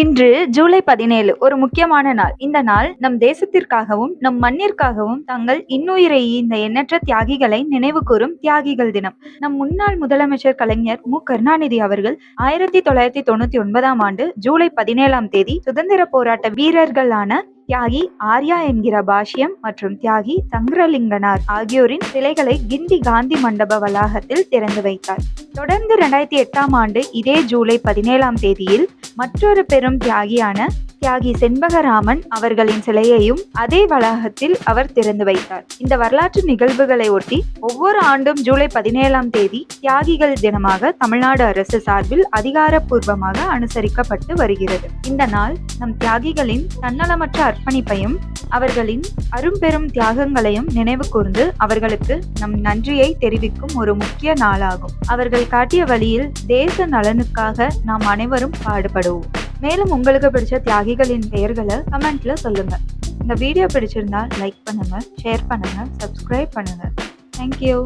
இன்று ஜூலை பதினேழு ஒரு முக்கியமான நாள். இந்த நாள் நம் தேசத்திற்காகவும் நம் மண்ணிற்காகவும் தங்கள் இன்னுயிரை இந்த எண்ணற்ற தியாகிகளை நினைவு கூறும் தியாகிகள் தினம். நம் முன்னாள் முதலமைச்சர் கலைஞர் மு. கருணாநிதி அவர்கள் ஆயிரத்தி தொள்ளாயிரத்தி தொண்ணூத்தி ஒன்பதாம் ஆண்டு ஜூலை பதினேழாம் தேதி சுதந்திர போராட்ட வீரர்களான தியாகி ஆர்யா என்கிற பாஷ்யம் மற்றும் தியாகி சங்கரலிங்கனார் ஆகியோரின் சிலைகளை கிண்டி காந்தி மண்டப வளாகத்தில் திறந்து வைத்தார். தொடர்ந்து இரண்டாயிரத்தி எட்டாம் ஆண்டு இதே ஜூலை பதினேழாம் தேதியில் மற்றொரு பெரும் தியாகியான தியாகி செண்பகராமன் அவர்களின் சிலையையும் அதே வளாகத்தில் அவர் திறந்து வைத்தார். இந்த வரலாற்று நிகழ்வுகளை ஒட்டி ஒவ்வொரு ஆண்டும் ஜூலை பதினேழாம் தேதி தியாகிகள் தினமாக தமிழ்நாடு அரசு சார்பில் அதிகாரப்பூர்வமாக அனுசரிக்கப்பட்டு வருகிறது. இந்த நாள் நம் தியாகிகளின் தன்னலமற்ற அர்ப்பணிப்பையும் அவர்களின் அரும்பெரும் தியாகங்களையும் நினைவு கூர்ந்து அவர்களுக்கு நம் நன்றியை தெரிவிக்கும் ஒரு முக்கிய நாளாகும். அவர்கள் காட்டிய வழியில் தேச நலனுக்காக நாம் அனைவரும் பாடுபடுவோம். மேலும் உங்களுக்கு பிடிச்ச தியாகிகளின் பெயர்களை கமெண்ட்ல சொல்லுங்க. இந்த வீடியோ பிடிச்சிருந்தா லைக் பண்ணுங்க ஷேர் பண்ணுங்க சப்ஸ்கிரைப் பண்ணுங்க. தேங்க்யூ